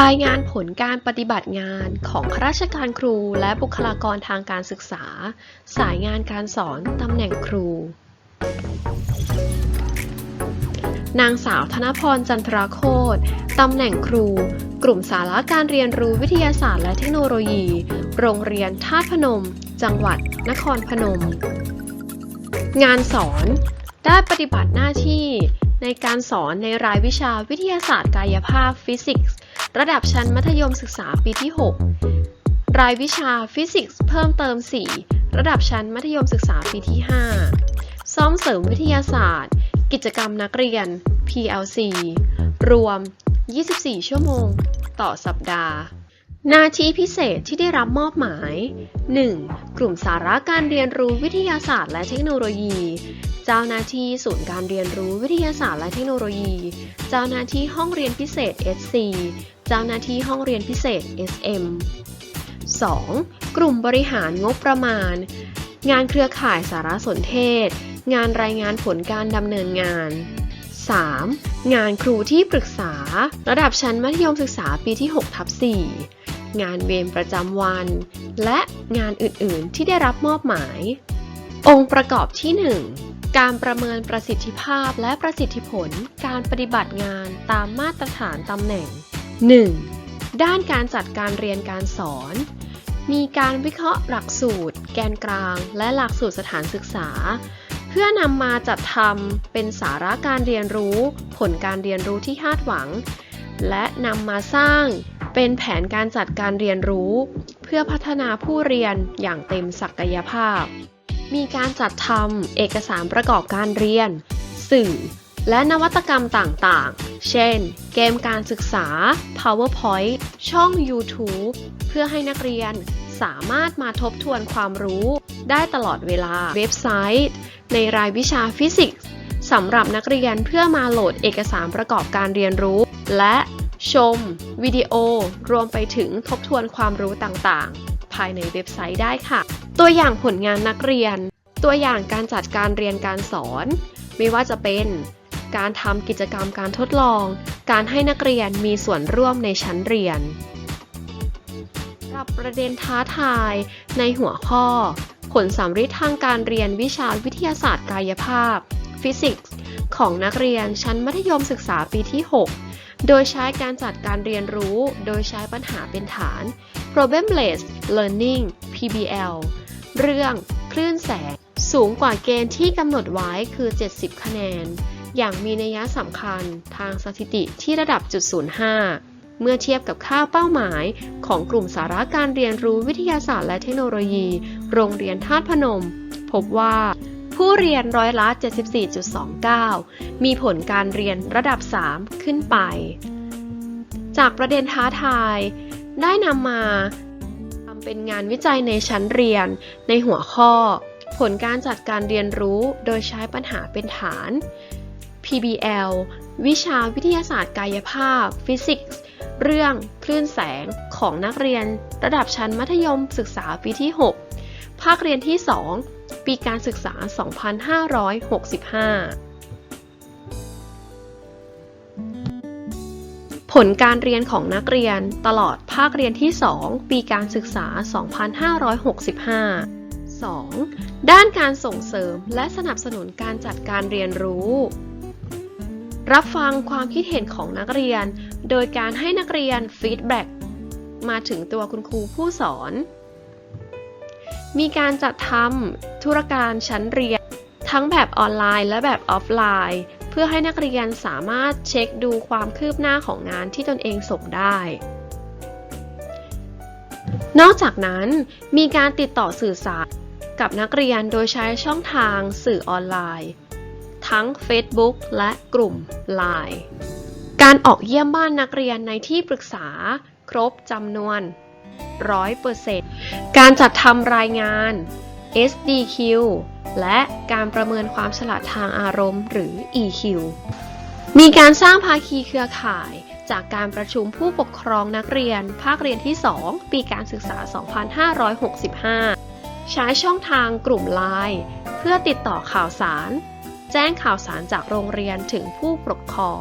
รายงานผลการปฏิบัติงานของข้าราชการครูและบุคลากรทางการศึกษา สายงานการสอนตำแหน่งครู นางสาวธนพรจันทราโคตตำแหน่งครู กลุ่มสาระการเรียนรู้วิทยาศาสตร์และเทคโนโลยี โรงเรียนธาตุพนม จังหวัด นครพนม งานสอน ได้ปฏิบัติหน้าที่ในการสอนในรายวิชาวิทยาศาสตร์กายภาพฟิสิกส์ ระดับชั้นมัธยมศึกษาปีที่ 6 รายวิชาฟิสิกส์เพิ่มเติม 4 ระดับชั้นมัธยมศึกษาปีที่ 5 ซ่อมเสริมวิทยาศาสตร์ กิจกรรมนักเรียน PLC รวม 24 ชั่วโมง ต่อสัปดาห์ หน้าที่พิเศษที่ได้รับมอบหมาย 1. กลุ่มสาระการเรียนรู้วิทยาศาสตร์และเทคโนโลยีเจ้าหน้าที่ศูนย์การเรียนรู้วิทยาศาสตร์และเทคโนโลยี เจ้าหน้าที่ห้องเรียนพิเศษ SC จ้าหน้าที่ห้องเรียนพิเศษ SM 2. กลุ่มบริหารงบประมาณ งานเครือข่ายสารสนเทศ งานรายงานผลการดำเนินงาน 3. งานครูที่ปรึกษา ระดับชั้นมัธยมศึกษาปีที่6ทับ4งานเวรประจำวัน และงานอื่น ๆ ที่ได้รับมอบหมาย องค์ประกอบที่ 1 การประเมินประสิทธิภาพและประสิทธิผล การปฏิบัติงานตามมาตรฐานตำแหน่ง 1. ด้านการจัดการเรียนการสอน มีการวิเคราะห์หลักสูตร แกนกลาง และหลักสูตรสถานศึกษา เพื่อนำมาจัดทำเป็นสาระการเรียนรู้ ผลการเรียนรู้ที่คาดหวัง และนำมาสร้างเป็นแผนการจัดการเรียนรู้ เพื่อพัฒนาผู้เรียนอย่างเต็มศักยภาพ มีการจัดทำเอกสารประกอบการเรียน สื่อ และนวัตกรรมต่างๆ เช่น เกมการศึกษา PowerPoint ช่อง YouTube เพื่อให้นักเรียนสามารถมาทบทวนความรู้ ได้ตลอดเวลา เว็บไซต์ ในรายวิชาฟิสิกส์สำหรับนักเรียนเพื่อมาโหลดเอกสารประกอบการเรียนรู้ และชม วิดีโอ รวมไปถึงทบทวนความรู้ต่างๆ ภายในเว็บไซต์ได้ค่ะ ตัวอย่างผลงานนักเรียน ตัวอย่างการจัดการเรียนการสอน ไม่ว่าจะเป็น การทำกิจกรรมการทดลอง การให้นักเรียนมีส่วนร่วมในชั้นเรียนกับประเด็นท้าทายในหัวข้อ ผลสำริดทางการเรียนวิชาวิทยาศาสตร์กายภาพ ฟิสิกส์ ของนักเรียนชั้นมัธยมศึกษาปีที่ 6 โดยใช้การจัดการเรียนรู้ โดยใช้ปัญหาเป็นฐาน problem based learning PBL เรื่องคลื่นแสง สูงกว่าเกณฑ์ที่กำหนดไว้คือ 70 คะแนน อย่างมีนัยสำคัญทางสถิติที่ระดับจุด05 เมื่อเทียบกับค่าเป้าหมายของกลุ่มสาระการเรียนรู้วิทยาศาสตร์และเทคโนโลยี โรงเรียนธาตุพนม พบว่าผู้เรียนร้อยละ 74.29 มีผลการเรียนระดับ 3 ขึ้นไป จากประเด็นท้าทาย ได้นำมาทำเป็นงานวิจัยในชั้นเรียนในหัวข้อ ผลการจัดการเรียนรู้โดยใช้ปัญหาเป็นฐาน PBL วิชาวิทยาศาสตร์กายภาพ ฟิสิกส์ เรื่องคลื่นแสงของนักเรียน ระดับชั้นมัธยมศึกษาปีที่ 6 ภาคเรียนที่ 2 ปีการศึกษา 2565 ผลการเรียนของนักเรียนตลอดภาคเรียนที่ 2 ปีการศึกษา 2565 2. ด้านการส่งเสริมและสนับสนุนการจัดการเรียนรู้ รับฟังความคิดเห็นของนักเรียน โดยการให้นักเรียนฟีดแบ็กมาถึงตัวคุณครูผู้สอน มีการจัดทำธุรการชั้นเรียน ทั้งแบบออนไลน์และแบบออฟไลน์ เพื่อให้นักเรียนสามารถเช็คดูความคืบหน้าของงานที่ตนเองส่งได้ นอกจากนั้นมีการติดต่อสื่อสารกับนักเรียนโดยใช้ช่องทางสื่อออนไลน์ ทั้ง Facebook และกลุ่ม Line การออกเยี่ยมบ้านนักเรียนในที่ปรึกษาครบจำนวน 100%การจัดทำรายงาน SDQ และการประเมินความฉลาดทางอารมณ์หรือ EQ มีการสร้างภาคีเครือข่ายจากการประชุมผู้ปกครองนักเรียน ภาคเรียนที่ 2 ปีการศึกษา 2565 ใช้ช่องทางกลุ่มไลน์เพื่อติดต่อข่าวสาร แจ้งข่าวสารจากโรงเรียนถึงผู้ปกครอง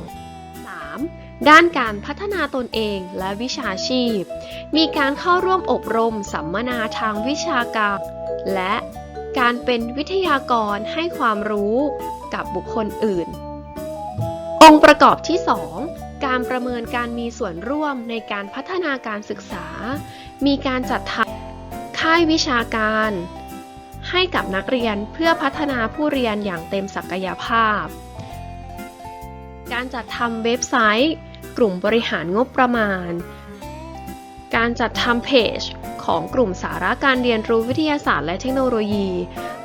3. ด้านการพัฒนาตนเองและวิชาชีพ มีการเข้าร่วมอบรมสัมมนาทางวิชาการ และการเป็นวิทยากรให้ความรู้กับบุคคลอื่น องค์ประกอบที่ 2 การประเมินการมีส่วนร่วมในการพัฒนาการศึกษา มีการจัดทำค่ายวิชาการ ให้กับนักเรียนเพื่อพัฒนาผู้เรียนอย่างเต็มศักยภาพ การจัดทำเว็บไซต์ กลุ่มบริหารงบประมาณ การจัดทำเพจของกลุ่มสาระการเรียนรู้วิทยาศาสตร์และเทคโนโลยี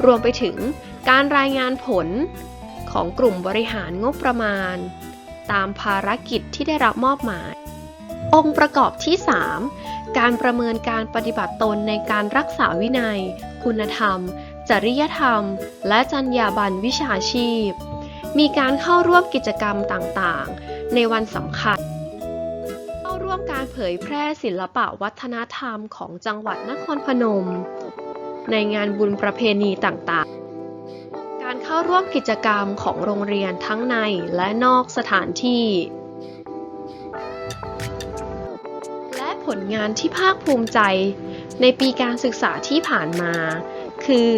รวมไปถึงการรายงานผลของกลุ่มบริหารงบประมาณ ตามภารกิจที่ได้รับมอบหมาย องค์ประกอบที่ 3 การประเมินการปฏิบัติตนในการรักษาวินัย คุณธรรม จริยธรรม และจรรยาบรรณวิชาชีพ มีการเข้าร่วมกิจกรรมต่างๆ ในวันสำคัญ เข้าร่วมการเผยแพร่ศิลปะวัฒนธรรมของจังหวัดนครพนม ในงานบุญประเพณีต่างๆ การเข้าร่วมกิจกรรมของโรงเรียนทั้งในและนอกสถานที่และผลงานที่ภาคภูมิใจ ในปีการศึกษาที่ผ่านมา คือ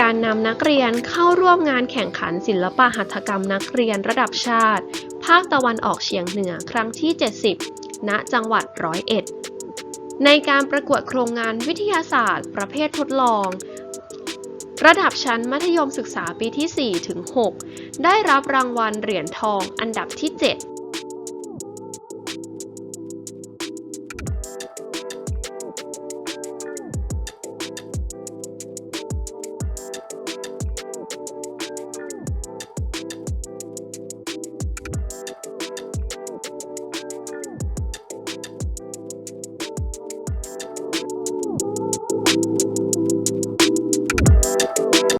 การนำนักเรียนเข้าร่วมงานแข่งขันศิลปะหัตถกรรมนักเรียนระดับชาติ ภาคตะวันออกเฉียงเหนือครั้งที่ 70 ณ จังหวัดร้อยเอ็ด ในการประกวดโครงงานวิทยาศาสตร์ ประเภททดลอง ระดับชั้นมัธยมศึกษาปีที่ 4 ถึง 6 ได้รับรางวัลเหรียญทองอันดับที่ 7